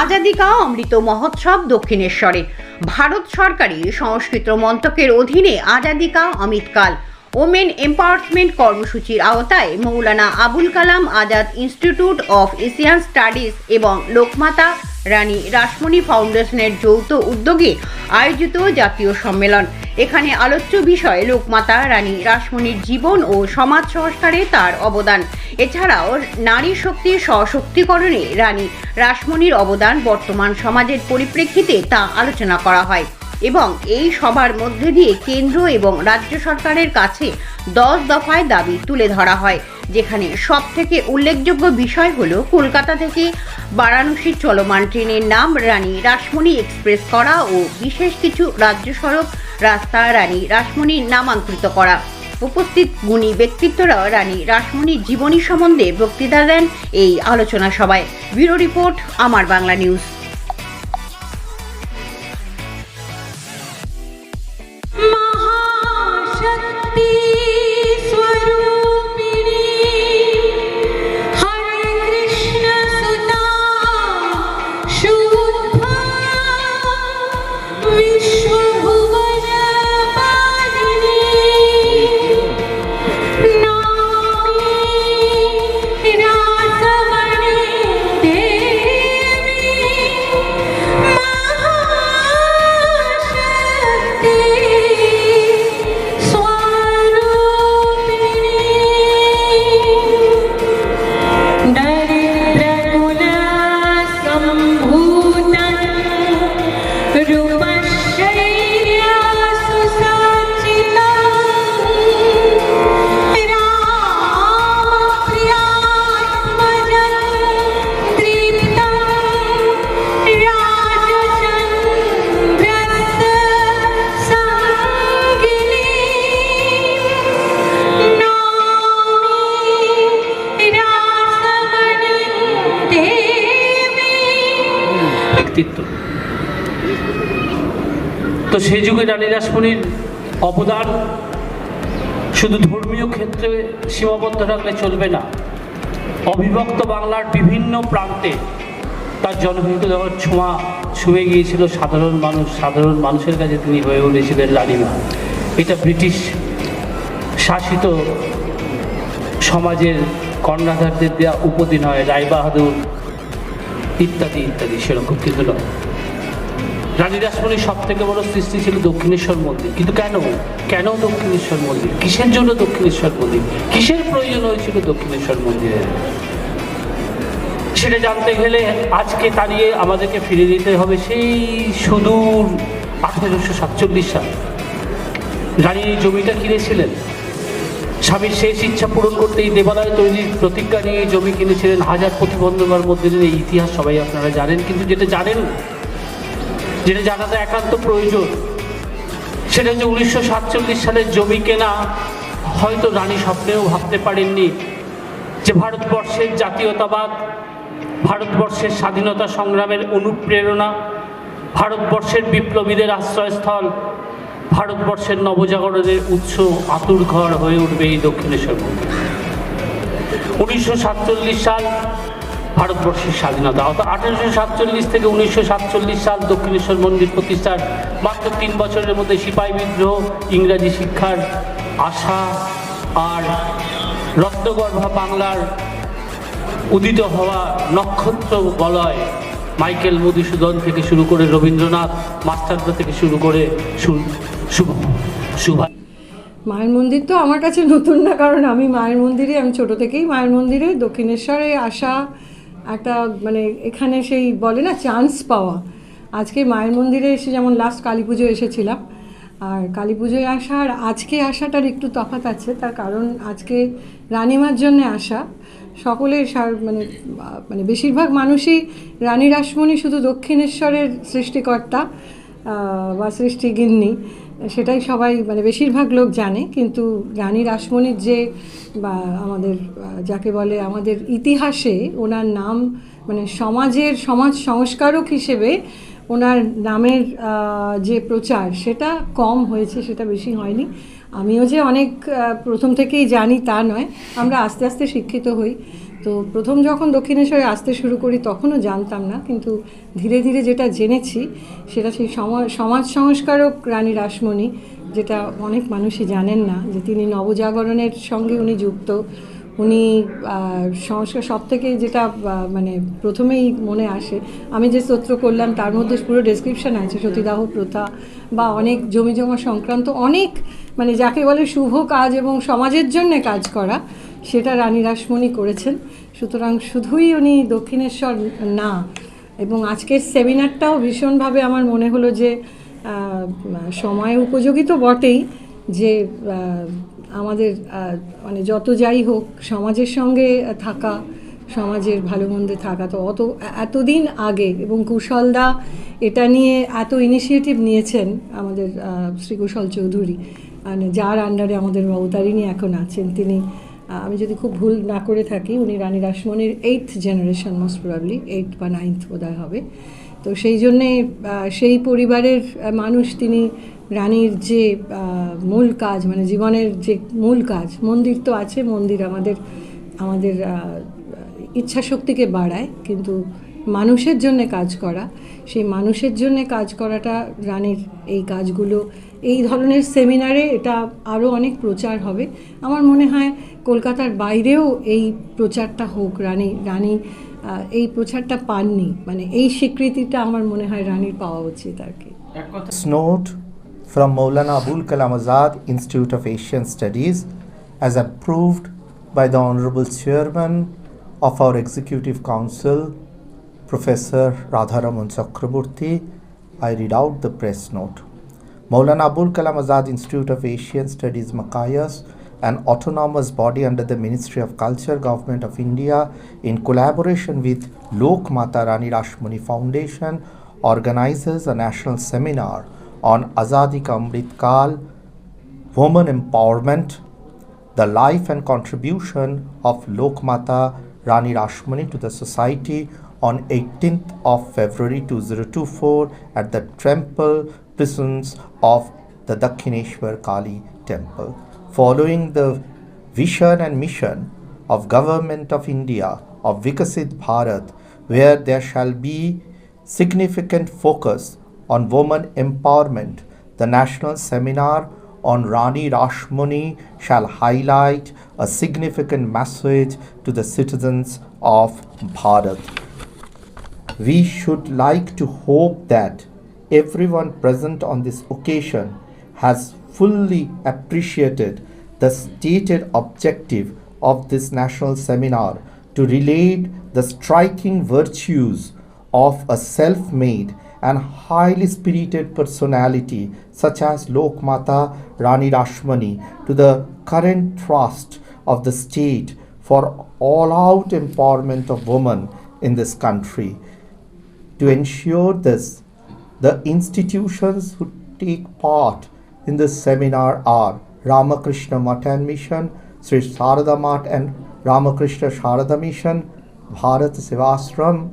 আজাদিকা অমৃত মহোৎসব দক্ষিণেশ্বরে। ভারত সরকারি সংস্কৃত মন্ত্রকের অধীনে আজাদিকা অমিতকাল ওমেন এম্পাওয়ারমেন্ট কর্মসূচির আওতায় Maulana Abul Kalam Azad institute of Asian studies এবং লোকমাতা রানী রাসমণি ফাউন্ডেশনের যৌথ উদ্যোগে আয়োজিত জাতীয় সম্মেলন। এখানে আলোচ্য বিষয় লোকমাতা রানী রাসমণির জীবন ও সমাজ সংস্কারে তার অবদান। এছাড়াও নারী শক্তির সশক্তিকরণে রানী রাসমণির অবদান বর্তমান সমাজের পরিপ্রেক্ষিতে তা আলোচনা করা হয়। এবং এই সবার মধ্যে দিয়ে কেন্দ্র এবং রাজ্য সরকারের কাছে দশ দফায় দাবি তুলে ধরা হয়। যেখানে সব থেকে উল্লেখযোগ্য বিষয় হল কলকাতা থেকে বারাণসী চলমান ট্রেনের নাম রানী রাসমণি এক্সপ্রেস করা ও বিশেষ কিছু রাজ্য সড়ক রাস্তা রানী রাসমণির নামাঙ্কিত করা। উপস্থিত গুণী ব্যক্তিত্বরা রানী রাসমণির জীবনী সম্বন্ধে বক্তৃতা দেন এই আলোচনা সভায়। ব্যুরো রিপোর্ট, আমার বাংলা নিউজ। তো সেই যুগে রানী রাসমণির অবদান শুধু ধর্মীয় ক্ষেত্রে সীমাবদ্ধ রাখলে চলবে না। অবিভক্ত বাংলার বিভিন্ন প্রান্তে তার জনহিত ছোঁয়া ছুঁয়ে গিয়েছিল সাধারণ মানুষ, সাধারণ মানুষের কাছে তিনি হয়ে উঠেছিলেন রানীমা। এটা ব্রিটিশ শাসিত সমাজের কর্ণাধারদের দেওয়া উপাধি নয় রায়বাহাদুর ইত্যাদি ইত্যাদি, সেরকম কিন্তু নয়। রানী রাসমণির সব থেকে বড় সৃষ্টি ছিল দক্ষিণেশ্বর মন্দির। কিন্তু কেন? কেন দক্ষিণেশ্বর মন্দির? কিসের জন্য দক্ষিণেশ্বর মন্দির? কিসের প্রয়োজন হয়েছিল দক্ষিণেশ্বর মন্দিরের সেটা জানতে গেলে আজকে দাঁড়িয়ে আমাদেরকে ফিরে দিতে হবে সেই সুদূর আঠেরোশো সাতচল্লিশ সাল। রানী জমিটা কিনেছিলেন। স্বামীর শেষ ইচ্ছা পূরণ করতে এই দেবালয় তৈরির প্রতিজ্ঞা নিয়ে জমি কিনেছিলেন। হাজার প্রতিবন্ধকার মধ্যে এই ইতিহাস সবাই আপনারা জানেন, কিন্তু যেটা জানেন যেটা জানাটা একান্ত প্রয়োজন, সেটা হচ্ছে উনিশশো সাতচল্লিশ সালের জমি কেনা হয়তো রানী স্বপ্নেও ভাবতে পারেননি যে ভারতবর্ষের জাতীয়তাবাদ, ভারতবর্ষের স্বাধীনতা সংগ্রামের অনুপ্রেরণা, ভারতবর্ষের বিপ্লবীদের আশ্রয়স্থল, ভারতবর্ষের নবজাগরণের উৎস আতুর ঘর হয়ে উঠবে এই দক্ষিণেশ্বর মন্দির। উনিশশো সাতচল্লিশ সাল ভারতবর্ষের স্বাধীনতা। অর্থাৎ আঠেরোশো সাতচল্লিশ থেকে উনিশশো সাতচল্লিশ সাল দক্ষিণেশ্বর মন্দির প্রতিষ্ঠার মাত্র তিন বছরের মধ্যে সিপাহী বিদ্রোহ, ইংরাজি শিক্ষার আশা আর রত্নগর্ভা বাংলার উদিত হওয়া নক্ষত্র বলয় মাইকেল মধুসূদন থেকে শুরু করে রবীন্দ্রনাথ মাস্টারদা থেকে শুরু করে সু- শুভ সুভাষ মায়ের মন্দির তো আমার কাছে নতুন না, কারণ আমি মায়ের মন্দিরে, আমি ছোট থেকেই মায়ের মন্দিরে দক্ষিণেশ্বরে আসা একটা মানে এখানে সেই বলে না চান্স পাওয়া। আজকে মায়ের মন্দিরে এসে যেমন লাস্ট কালী পুজো এসেছিলাম, আর কালী পুজোয় আসা আর আজকে আসাটার একটু তফাৎ আছে, তার কারণ আজকে রানিমার জন্য আসা। সকলে মানে মানে বেশিরভাগ মানুষই রানী রাসমণি শুধু দক্ষিণেশ্বরের সৃষ্টিকর্তা বা সৃষ্টি গিন্নি সেটাই সবাই মানে বেশিরভাগ লোক জানে, কিন্তু রানী রাসমণির যে, বা আমাদের যাকে বলে আমাদের ইতিহাসে ওনার নাম মানে সমাজের সমাজ সংস্কারক হিসেবে ওনার নামের যে প্রচার, সেটা কম হয়েছে, সেটা বেশি হয়নি। আমিও যে অনেক প্রথম থেকেই জানি তা নয়। আমরা আস্তে আস্তে শিক্ষিত হই। তো প্রথম যখন দক্ষিণেশ্বরে আসতে শুরু করি তখনও জানতাম না, কিন্তু ধীরে ধীরে যেটা জেনেছি সেটা সেই সমা- সমাজ সংস্কারক রানী রাসমণি, যেটা অনেক মানুষই জানেন না, যে তিনি নবজাগরণের সঙ্গে উনি যুক্ত। উনি সংস্কার সব থেকে যেটা মানে প্রথমেই মনে আসে, আমি যে স্তোত্র করলাম তার মধ্যে পুরো ডেসক্রিপশন আছে, সতীদাহ প্রথা বা অনেক জমি জমা সংক্রান্ত অনেক মানে যাকে বলে শুভ কাজ এবং সমাজের জন্য কাজ করা সেটা রানী রাসমণি করেছেন। সুতরাং শুধুই উনি দক্ষিণেশ্বর না এবং আজকের সেমিনারটাও ভীষণভাবে আমার মনে হলো যে সময় উপযোগী তো বটেই যে আমাদের মানে যত যাই হোক সমাজের সঙ্গে থাকা সমাজের ভালো মন্দে থাকা তো অত এতদিন আগে এবং কুশলদা এটা নিয়ে এত ইনিশিয়েটিভ নিয়েছেন আমাদের আহ, শ্রী কুশল চৌধুরী। মানে যার আন্ডারে আমাদের অবতারিণী এখন আছেন তিনি আমি যদি খুব ভুল না করে থাকি, উনি Rani রাসমণির eighth generation most probably eight বা নাইন্থ বোধহয় হবে। তো সেই জন্যে সেই পরিবারের মানুষ তিনি রানীর যে মূল কাজ মানে জীবনের যে মূল কাজ, মন্দির তো আছে, মন্দির আমাদের আমাদের ইচ্ছা শক্তিকে বাড়ায়, কিন্তু মানুষের জন্য কাজ করা সেই মানুষের জন্য কাজ করাটা রানীর এই কাজগুলো এই ধরনের সেমিনারে এটা আরও অনেক প্রচার হবে। আমার মনে হয় কলকাতার বাইরেও এই প্রচারটা হোক রানী রানী এই প্রচারটা পাননি মানে এই স্বীকৃতিটা আমার মনে হয় রানীর পাওয়া উচিত আর কি। note from Maulana Abul Kalam Azad Institute of Asian Studies as approved by the Honorable Chairman of our Executive Council, Professor Radharaman Chakraborty, I read out the press note. Maulana Abul Kalam Azad Institute of Asian Studies Makayas, an autonomous body under the Ministry of Culture, Government of India, in collaboration with Lok Mata Rani Rashmani Foundation, organizes a national seminar on Azadi Ka Kal, women empowerment, the life and contribution of Lokmata Rani Rashmani to the society on 18th of February 2024 at the temple prisons of the Dakshineshwar Kali temple. Following the vision and mission of Government of India of Vikasit Bharat, where there shall be significant focus on women empowerment, the national seminar on Rani Rashmani shall highlight a significant message to the citizens of Bharat. We should like to hope that everyone present on this occasion has fully appreciated the stated objective of this national seminar to relate the striking virtues of a self made and highly spirited personality such as Lokmata Rani Rashmani to the current thrust of the state for all out empowerment of women in this country. To ensure this, the institutions who take part in this seminar are Ramakrishna Math Mission, Sri Sarada Math and Ramakrishna Sharada Mission, Bharat Sevasram,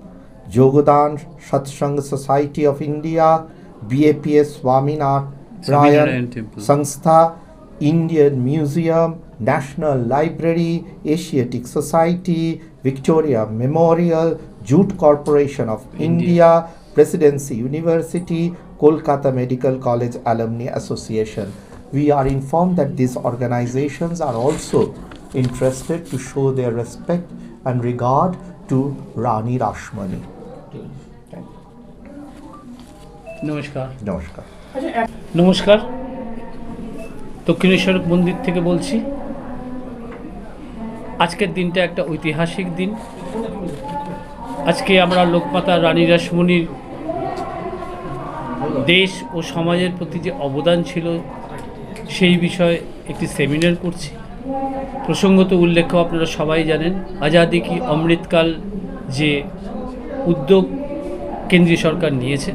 Jogodan Satsang Society of India, BAPS Swaminath Ryan Sangstha, Indian Museum, national library Asiatic society Victoria memorial jute corporation of India presidency university Kolkata medical college alumni association we are inform that this organizations are also interested to show their respect and regard to Rani Rashmoni নমস্কার। নমস্কার। নমস্কার। দক্ষিণেশ্বর মন্দির থেকে বলছি। আজকের দিনটা একটা ঐতিহাসিক দিন। আজকে আমরা লোকমাতা রানী রাসমণির দেশ ও সমাজের প্রতি যে অবদান ছিল, সেই বিষয়ে একটি সেমিনার করছি। প্রসঙ্গত উল্লেখ্য, আপনারা সবাই জানেন, আজাদি কি অমৃতকাল যে উদ্যোগ কেন্দ্রীয় সরকার নিয়েছে,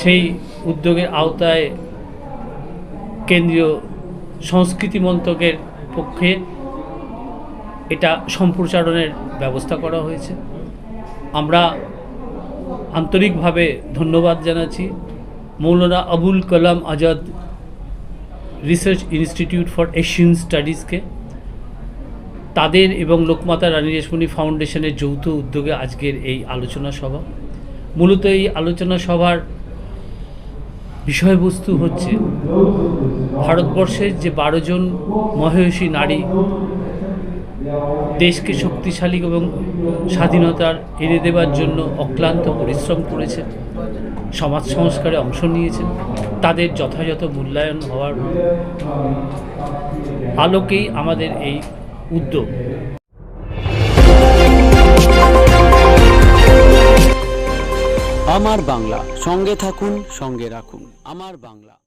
সেই উদ্যোগের আওতায় কেন্দ্রীয় সংস্কৃতি মন্ত্রকের পক্ষে এটা সম্প্রচারণের ব্যবস্থা করা হয়েছে। আমরা আন্তরিকভাবে ধন্যবাদ জানাচ্ছি। Maulana Abul Kalam Azad research institute for Asian স্টাডিজকে। তাদের এবং লোকমাতা রানী রেশমণি ফাউন্ডেশনের যৌথ উদ্যোগে আজকের এই আলোচনা সভা। মূলত এই আলোচনা সভার বিষয়বস্তু হচ্ছে, ভারতবর্ষের যে বারো জন মহেয়সী নারী দেশকে শক্তিশালী এবং স্বাধীনতার এনে দেবার জন্য অক্লান্ত পরিশ্রম করেছেন, সমাজ সংস্কারে অংশ নিয়েছেন, তাদের যথাযথ মূল্যায়ন হওয়ার আলোকেই আমাদের এই উদ্যোগ। আমার বাংলা, সঙ্গে থাকুন, সঙ্গে রাখুন। আমার বাংলা।